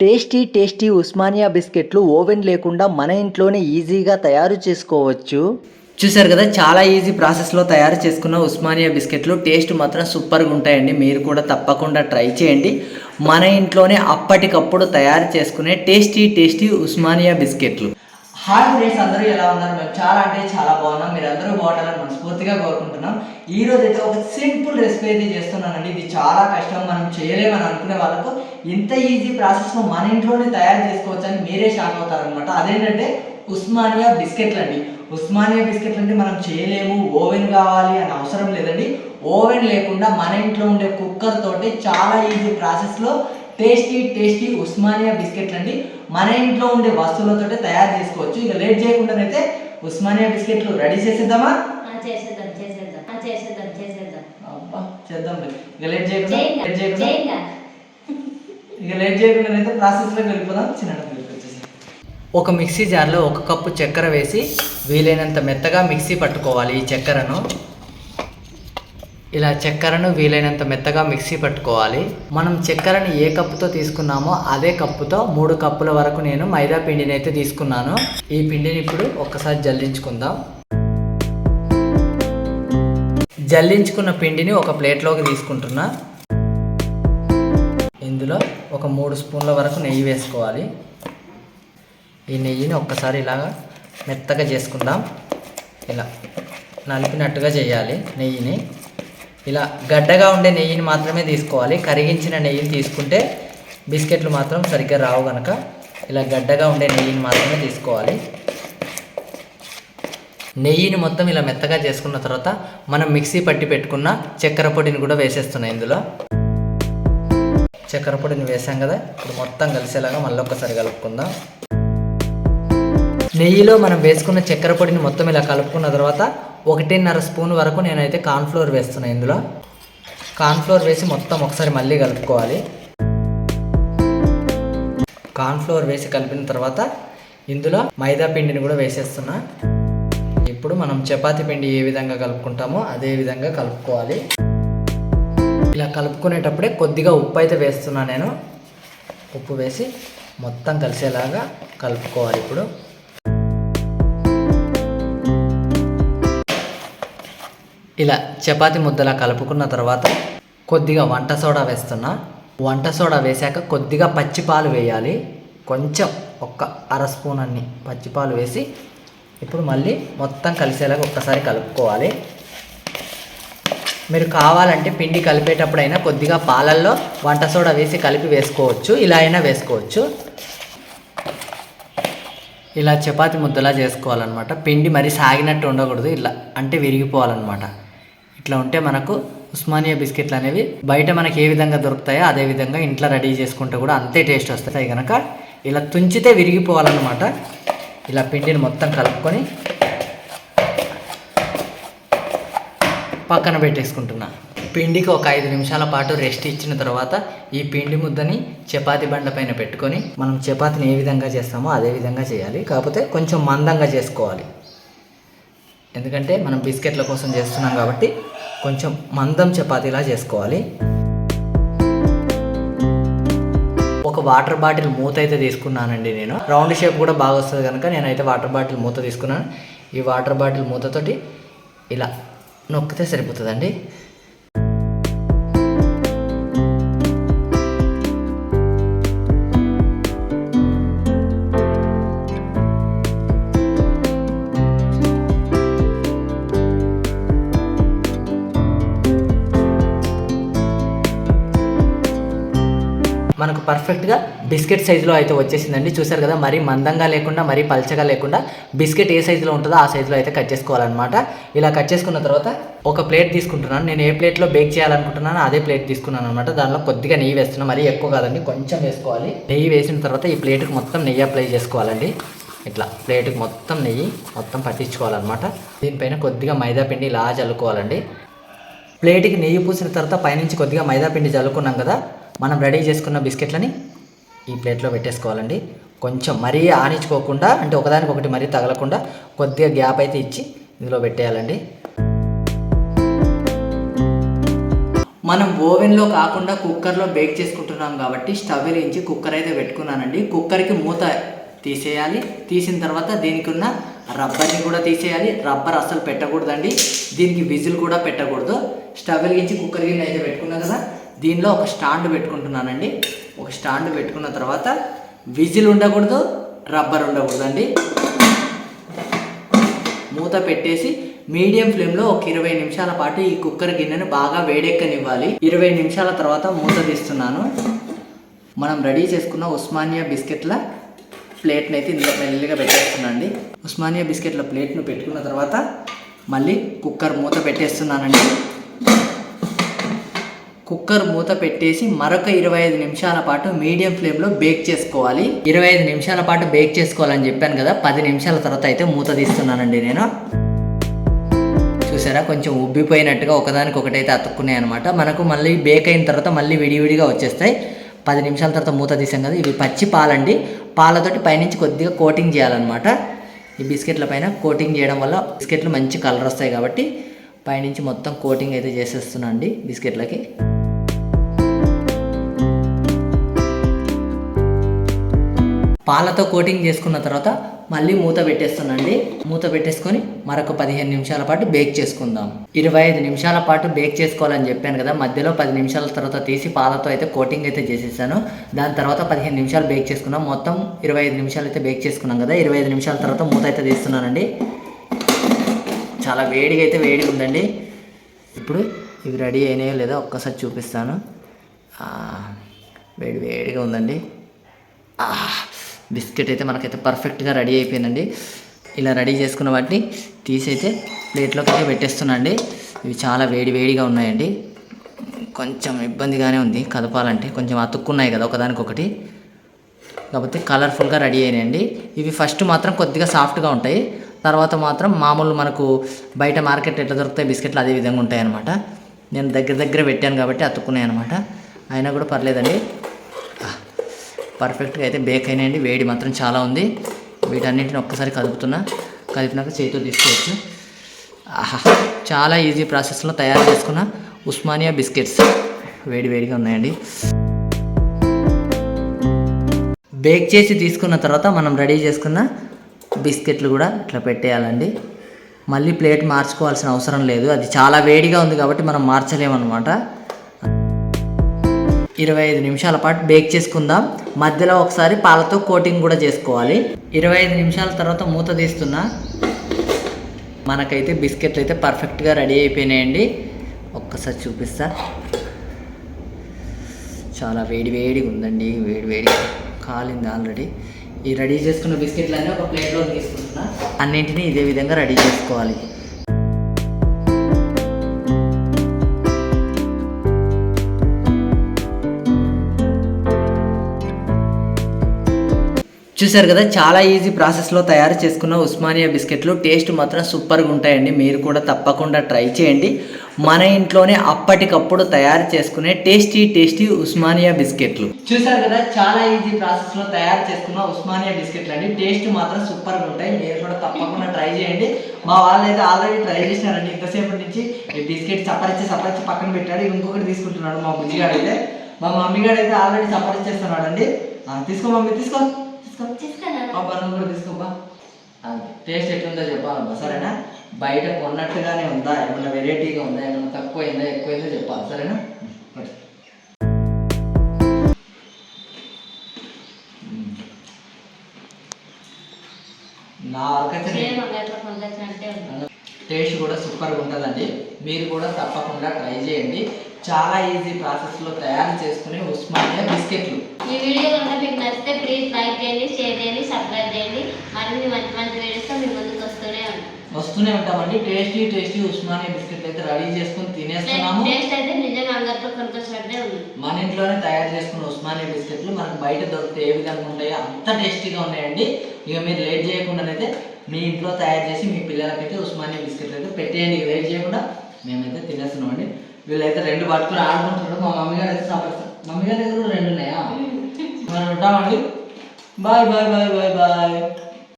Tasty tasty Osmania బిస్కెట్లు oven లేకుండా మన ఇంట్లోనే ఈజీగా తయారు చేసుకోవచ్చు. చూసారు కదా చాలా ఈజీ ప్రాసెస్లో తయారు చేసుకున్న ఉస్మానియా బిస్కెట్లు టేస్ట్ మాత్రం సూపర్గా ఉంటాయండి. మీరు కూడా తప్పకుండా ట్రై చేయండి. మన ఇంట్లోనే అప్పటికప్పుడు తయారు చేసుకునే టేస్టీ టేస్టీ ఉస్మానియా బిస్కెట్లు. హాయ్ ఫ్రెండ్స్ అందరూ ఎలా ఉన్నారు? మేము చాలా అంటే చాలా బాగున్నాం. మీరు అందరూ బాగుంటారని మనస్ఫూర్తిగా కోరుకుంటున్నాం. ఈ రోజు అయితే ఒక సింపుల్ రెసిపీ అయితే చేస్తున్నానండి. ఇది చాలా కష్టం మనం చేయలేమని అనుకునే వాళ్ళకు ఇంత ఈజీ ప్రాసెస్లో మన ఇంట్లోనే తయారు చేసుకోవచ్చని మీరే షాక్ అవుతారనమాట అదేంటంటే ఉస్మానియా బిస్కెట్లు అండి ఉస్మానియా బిస్కెట్లు అంటే మనం చేయలేము ఓవెన్ కావాలి అని అవసరం లేదండి. ఓవెన్ లేకుండా మన ఇంట్లో ఉండే కుక్కర్ తోటి చాలా ఈజీ ప్రాసెస్లో టేస్టీ టేస్టీ ఉస్మానియా బిస్కెట్లు అండి. మన ఇంట్లో ఉండే వస్తువులతోటి తయారు చేసుకోవచ్చు. ఇక లేట్ చేయకుండానైతే ఉస్మానియా బిస్కెట్లు రెడీ చేసేద్దామా? ఆ, చేసేద్దాం చేసేద్దాం. ఆ, చేసేద్దాం చేసేద్దాం. అబ్బా చేద్దాం ఇక లేట్ చేయకుండా లేట్ చేయకుండా. చేయంగా. ఇక లేట్ చేయకుండానైతే ప్రాసెస్లోకి వెళ్ళిపోదాం. చిన్న వచ్చేసి ఒక మిక్సీ జార్లో ఒక కప్పు చక్కెర వేసి వీలైనంత మెత్తగా మిక్సీ పట్టుకోవాలి ఈ చక్కెరను. ఇలా చక్కెరను వీలైనంత మెత్తగా మిక్సీ పట్టుకోవాలి. మనం చక్కెరని ఏ కప్పుతో తీసుకున్నామో అదే కప్పుతో మూడు కప్పుల వరకు నేను మైదా పిండిని అయితే తీసుకున్నాను. ఈ పిండిని ఇప్పుడు ఒక్కసారి జల్లించుకుందాం. జల్లించుకున్న పిండిని ఒక ప్లేట్లోకి తీసుకుంటున్నా. ఇందులో ఒక మూడు స్పూన్ల వరకు నెయ్యి వేసుకోవాలి. ఈ నెయ్యిని ఒక్కసారి ఇలాగా మెత్తగా చేసుకుందాం. ఇలా నలిపినట్టుగా చేయాలి నెయ్యిని. ఇలా గడ్డగా ఉండే నెయ్యిని మాత్రమే తీసుకోవాలి. కరిగించిన నెయ్యిని తీసుకుంటే బిస్కెట్లు మాత్రం సరిగ్గా రావు కనుక ఇలా గడ్డగా ఉండే నెయ్యిని మాత్రమే తీసుకోవాలి. నెయ్యిని మొత్తం ఇలా మెత్తగా చేసుకున్న తర్వాత మనం మిక్సీ పట్టి పెట్టుకున్న చక్కెర పొడిని కూడా వేసేస్తున్నాం ఇందులో. చక్కెర పొడిని వేసాం కదా ఇప్పుడు మొత్తం కలిసేలాగా మళ్ళీ ఒక్కసారి కలుపుకుందాం. నెయ్యిలో మనం వేసుకున్న చక్కెర పొడిని మొత్తం ఇలా కలుపుకున్న తర్వాత ఒకటిన్నర స్పూన్ వరకు నేనైతే కార్న్ఫ్లోర్ వేస్తున్నాను ఇందులో. కార్న్ఫ్లోర్ వేసి మొత్తం ఒకసారి మళ్ళీ కలుపుకోవాలి. కార్న్ఫ్లోర్ వేసి కలిపిన తర్వాత ఇందులో మైదా పిండిని కూడా వేసేస్తున్నా. ఇప్పుడు మనం చపాతి పిండి ఏ విధంగా కలుపుకుంటామో అదే విధంగా కలుపుకోవాలి. ఇలా కలుపుకునేటప్పుడే కొద్దిగా ఉప్పు అయితే వేస్తున్నా నేను. ఉప్పు వేసి మొత్తం కలిసేలాగా కలుపుకోవాలి ఇప్పుడు. ఇలా చపాతి ముద్దలా కలుపుకున్న తర్వాత కొద్దిగా వంట సోడా వేస్తున్నా. వంట సోడా వేశాక కొద్దిగా పచ్చిపాలు వేయాలి. కొంచెం ఒక్క అర స్పూన్ అన్ని పచ్చిపాలు వేసి ఇప్పుడు మళ్ళీ మొత్తం కలిసేలాగా ఒక్కసారి కలుపుకోవాలి. మీరు కావాలంటే పిండి కలిపేటప్పుడైనా కొద్దిగా పాలల్లో వంట సోడా వేసి కలిపి వేసుకోవచ్చు. ఇలా అయినా వేసుకోవచ్చు. ఇలా చపాతి ముద్దలా చేసుకోవాలన్నమాట. పిండి మరీ సాగినట్టు ఉండకూడదు. ఇలా అంటే విరిగిపోవాలన్నమాట. ఇట్లా ఉంటే మనకు ఉస్మానియా బిస్కెట్లు అనేవి బయట మనకి ఏ విధంగా దొరుకుతాయో అదే విధంగా ఇంట్లో రెడీ చేసుకుంటే కూడా అంతే టేస్ట్ వస్తాయి. కనుక ఇలా తుంచితే విరిగిపోవాలన్నమాట. ఇలా పిండిని మొత్తం కలుపుకొని పక్కన పెట్టేసుకుంటున్నా. పిండికి ఒక ఐదు నిమిషాల పాటు రెస్ట్ ఇచ్చిన తర్వాత ఈ పిండి ముద్దని చపాతి బండ పైన పెట్టుకొని మనం చపాతీని ఏ విధంగా చేస్తామో అదే విధంగా చేయాలి. కాకపోతే కొంచెం మందంగా చేసుకోవాలి. ఎందుకంటే మనం బిస్కెట్ల కోసం చేస్తున్నాం కాబట్టి కొంచెం మందం చపాతీలా చేసుకోవాలి. ఒక వాటర్ బాటిల్ మూత అయితే తీసుకున్నానండి నేను. రౌండ్ షేప్ కూడా బాగా వస్తుంది కనుక నేనైతే వాటర్ బాటిల్ మూత తీసుకున్నాను. ఈ వాటర్ బాటిల్ మూతతోటి ఇలా నొక్కితే సరిపోతుందండి. పర్ఫెక్ట్గా బిస్కెట్ సైజులో అయితే వచ్చేసిందండి. చూసారు కదా మరీ మందంగా లేకుండా మరీ పల్చగా లేకుండా బిస్కెట్ ఏ సైజులో ఉంటుందో ఆ సైజులో అయితే కట్ చేసుకోవాలన్నమాట. ఇలా కట్ చేసుకున్న తర్వాత ఒక ప్లేట్ తీసుకుంటున్నాను. నేను ఏ ప్లేట్లో బేక్ చేయాలనుకుంటున్నానో అదే ప్లేట్ తీసుకున్నాను అనమాట దానిలో కొద్దిగా నెయ్యి వేస్తున్నాను మరీ ఎక్కువ కాదండి కొంచెం వేసుకోవాలి. నెయ్యి వేసిన తర్వాత ఈ ప్లేట్కి మొత్తం నెయ్యి అప్లై చేసుకోవాలండి. ఇట్లా ప్లేట్కి మొత్తం నెయ్యి మొత్తం పట్టించుకోవాలన్నమాట. దీనిపైన కొద్దిగా మైదా పిండి ఇలా చల్లుకోవాలండి. ప్లేట్కి నెయ్యి పూసిన తర్వాత పైనుంచి కొద్దిగా మైదా పిండి చల్లుకున్నాం కదా మనం రెడీ చేసుకున్న బిస్కెట్లని ఈ ప్లేట్లో పెట్టేసుకోవాలండి. కొంచెం మరీ ఆనించుకోకుండా అంటే ఒకదానికి ఒకటి మరీ తగలకుండా కొద్దిగా గ్యాప్ అయితే ఇచ్చి ఇందులో పెట్టేయాలండి. మనం ఓవెన్లో కాకుండా కుక్కర్లో బేక్ చేసుకుంటున్నాం కాబట్టి స్టవ్ వెలిగించి కుక్కర్ అయితే పెట్టుకున్నానండి. కుక్కర్కి మూత తీసేయాలి. తీసిన తర్వాత దీనికి ఉన్న రబ్బర్ని కూడా తీసేయాలి. రబ్బర్ అస్సలు పెట్టకూడదండి. దీనికి విజిల్ కూడా పెట్టకూడదు. స్టవ్ వెలిగించి కుక్కర్ గిన్నె అయితే పెట్టుకున్నా కదా దీనిలో ఒక స్టాండ్ పెట్టుకుంటున్నానండి. ఒక స్టాండ్ పెట్టుకున్న తర్వాత విజిల్ ఉండకూడదు రబ్బర్ ఉండకూడదండి. మూత పెట్టేసి మీడియం ఫ్లేమ్లో ఒక ఇరవై నిమిషాల పాటు ఈ కుక్కర్ గిన్నెను బాగా వేడెక్కనివ్వాలి. ఇరవై నిమిషాల తర్వాత మూత తీస్తున్నాను. మనం రెడీ చేసుకున్న ఉస్మానియా బిస్కెట్ల ప్లేట్ని అయితే ఇందులో మెల్లిగా పెట్టేస్తున్నానండి. ఉస్మానియా బిస్కెట్ల ప్లేట్ను పెట్టుకున్న తర్వాత మళ్ళీ కుక్కర్ మూత పెట్టేస్తున్నానండి. కుక్కర్ మూత పెట్టేసి మరొక ఇరవై ఐదు నిమిషాల పాటు మీడియం ఫ్లేమ్లో బేక్ చేసుకోవాలి. ఇరవై ఐదు నిమిషాల పాటు బేక్ చేసుకోవాలని చెప్పాను కదా పది నిమిషాల తర్వాత అయితే మూత తీస్తున్నానండి నేను. చూసారా కొంచెం ఉబ్బిపోయినట్టుగా ఒకదానికి ఒకటైతే అతుక్కున్నాయి అనమాట మనకు మళ్ళీ బేక్ అయిన తర్వాత మళ్ళీ విడివిడిగా వచ్చేస్తాయి. పది నిమిషాల తర్వాత మూత తీసాం కదా ఇవి పచ్చి పాలండి. పాలతోటి పైనుంచి కొద్దిగా కోటింగ్ చేయాలన్నమాట. ఈ బిస్కెట్ల పైన కోటింగ్ చేయడం వల్ల బిస్కెట్లు మంచి కలర్ వస్తాయి కాబట్టి పైనుంచి మొత్తం కోటింగ్ అయితే చేసేస్తున్నా అండి బిస్కెట్లకి. పాలతో కోటింగ్ చేసుకున్న తర్వాత మళ్ళీ మూత పెట్టేస్తానండి మూత పెట్టేసుకొని మరొక పదిహేను నిమిషాల పాటు బేక్ చేసుకుందాం. ఇరవై ఐదు నిమిషాల పాటు బేక్ చేసుకోవాలని చెప్పాను కదా మధ్యలో పది నిమిషాల తర్వాత తీసి పాలతో అయితే కోటింగ్ అయితే చేసేసాను. దాని తర్వాత పదిహేను నిమిషాలు బేక్ చేసుకున్నాం. మొత్తం ఇరవై ఐదు నిమిషాలు అయితే బేక్ చేసుకున్నాం కదా ఇరవై ఐదు నిమిషాల తర్వాత మూత అయితే తీస్తున్నానండి. చాలా వేడిగా అయితే వేడిగా ఉందండి. ఇప్పుడు ఇవి రెడీ అయినాయో లేదో ఒక్కసారి చూపిస్తాను. వేడి వేడిగా ఉందండి. ఆ, బిస్కెట్ అయితే మనకైతే పర్ఫెక్ట్గా రెడీ అయిపోయిందండి. ఇలా రెడీ చేసుకున్న వాటిని తీసి అయితే ప్లేట్లోకి అయితే పెట్టేస్తున్నాండి ఇవి చాలా వేడి వేడిగా ఉన్నాయండి. కొంచెం ఇబ్బందిగానే ఉంది కదపాలంటే. కొంచెం అతుక్కున్నాయి కదా ఒకదానికొకటి. కాకపోతే కలర్ఫుల్గా రెడీ అయినాయండి. ఇవి ఫస్ట్ మాత్రం కొద్దిగా సాఫ్ట్గా ఉంటాయి. తర్వాత మాత్రం మామూలు మనకు బయట మార్కెట్ ఎట్లా దొరుకుతాయి బిస్కెట్లు అదే విధంగా ఉంటాయి అనమాట నేను దగ్గర దగ్గర పెట్టాను కాబట్టి అతుక్కున్నాయి అనమాట అయినా కూడా పర్లేదండి. పర్ఫెక్ట్గా అయితే బేక్ అయినాయండి. వేడి మాత్రం చాలా ఉంది. వీటన్నింటిని ఒక్కసారి కదుపుతున్నా. కదిపినాక చేతితో తీసుకోవచ్చు. ఆహా! చాలా ఈజీ ప్రాసెస్లో తయారు చేసుకున్న ఉస్మానియా బిస్కెట్స్. వేడి వేడిగా ఉన్నాయండి. బేక్ చేసి తీసుకున్న తర్వాత మనం రెడీ చేసుకున్న బిస్కెట్లు కూడా ఇట్లా పెట్టేయాలండి. మళ్ళీ ప్లేట్ మార్చుకోవాల్సిన అవసరం లేదు. అది చాలా వేడిగా ఉంది కాబట్టి మనం మార్చలేమన్నమాట. ఇరవై ఐదు నిమిషాల పాటు బేక్ చేసుకుందాం. మధ్యలో ఒకసారి పాలతో కోటింగ్ కూడా చేసుకోవాలి. ఇరవై ఐదు నిమిషాల తర్వాత మూత తీస్తున్నా. మనకైతే బిస్కెట్లు అయితే పర్ఫెక్ట్గా రెడీ అయిపోయినాయండి. ఒక్కసారి చూపిస్తా. చాలా వేడి వేడిగా ఉందండి. వేడి వేడి కాలింది ఆల్రెడీ. ఈ రెడీ చేసుకున్న బిస్కెట్లన్నీ ఒక ప్లేట్లో తీసుకుంటున్నా. అన్నింటినీ ఇదే విధంగా రెడీ చేసుకోవాలి. చూసారు కదా చాలా ఈజీ ప్రాసెస్లో తయారు చేసుకున్న ఉస్మానియా బిస్కెట్లు. టేస్ట్ మాత్రం సూపర్గా ఉంటాయండి. మీరు కూడా తప్పకుండా ట్రై చేయండి. మన ఇంట్లోనే అప్పటికప్పుడు తయారు చేసుకునే టేస్టీ టేస్టీ ఉస్మానియా బిస్కెట్లు. చూసారు కదా చాలా ఈజీ ప్రాసెస్లో తయారు చేసుకున్న ఉస్మానియా బిస్కెట్లు అండి టేస్ట్ మాత్రం సూపర్గా ఉంటాయి. మీరు కూడా తప్పకుండా ట్రై చేయండి. మా వాళ్ళు అయితే ఆల్రెడీ ట్రై చేసినారండి. ఇంతసేపటి నుంచి ఈ బిస్కెట్ చప్పరిచి చప్పరిచి పక్కన పెట్టాడు. ఇంకొకటి తీసుకుంటున్నాడు మా బుజ్జిగాడు అయితే మా మమ్మీ గారు అయితే ఆల్రెడీ చప్పరిచేస్తున్నాడు అండి తీసుకో మమ్మీ తీసుకో. కూడా టేస్ట్ ఎట్లుందో చెప్పాలబ్బా సరేనా? బయట కొన్నట్టుగానే ఉందా? ఏమన్నా వెరైటీగా ఉందా? ఏమన్నా తక్కువైందా? ఎక్కువైందో చెప్పాలి సరేనా. నా టేస్ట్ కూడా సూపర్గా ఉంటుందండి. మీరు కూడా తప్పకుండా ట్రై చేయండి. చాలా ఈజీ ప్రాసెస్లో తయారు చేసుకునే ఉస్మానియా బిస్కెట్లు. ఈ వీడియో కనుక మీకు నచ్చితే ప్లీజ్ లైక్ చేయండి షేర్ చేయండి సబ్స్క్రైబ్ చేయండి. మరిన్ని మంచి మంచి వీడియోస్తో మీ ముందుకు వస్తూనే ఉంటాం. వస్తూనే ఉంటామండి. టేస్టీ టేస్టీ ఉస్మానియా బిస్కెట్లు అయితే రెడీ చేసుకుని తినేస్తున్నాము. టేస్ట్ అయితే నిజంగా అంగట్లో కొనుకొచ్చినట్టే ఉంది. మన ఇంట్లోనే తయారు చేసుకున్న ఉస్మానియా బిస్కెట్లు మనకు బయట దొరికితే ఏ విధంగా ఉంటాయో అంత టేస్టీగా ఉన్నాయండి. ఇక మీరు లేట్ చేయకుండానైతే మీ ఇంట్లో తయారు చేసి మీ పిల్లలకైతే ఉస్మానియా బిస్కెట్లు అయితే పెట్టేయండి. లేట్ చేయకుండా మేమైతే తినేస్తున్నామండి. వీళ్ళైతే రెండు పట్టుకుని ఆడుకుంటున్నారు. మా మమ్మీ గారు అయితే సంపడుస్తారు మమ్మీ గారి దగ్గర కూడా రెండు ఉన్నాయా? మనం ఉంటామండి. Bye bye bye bye bye.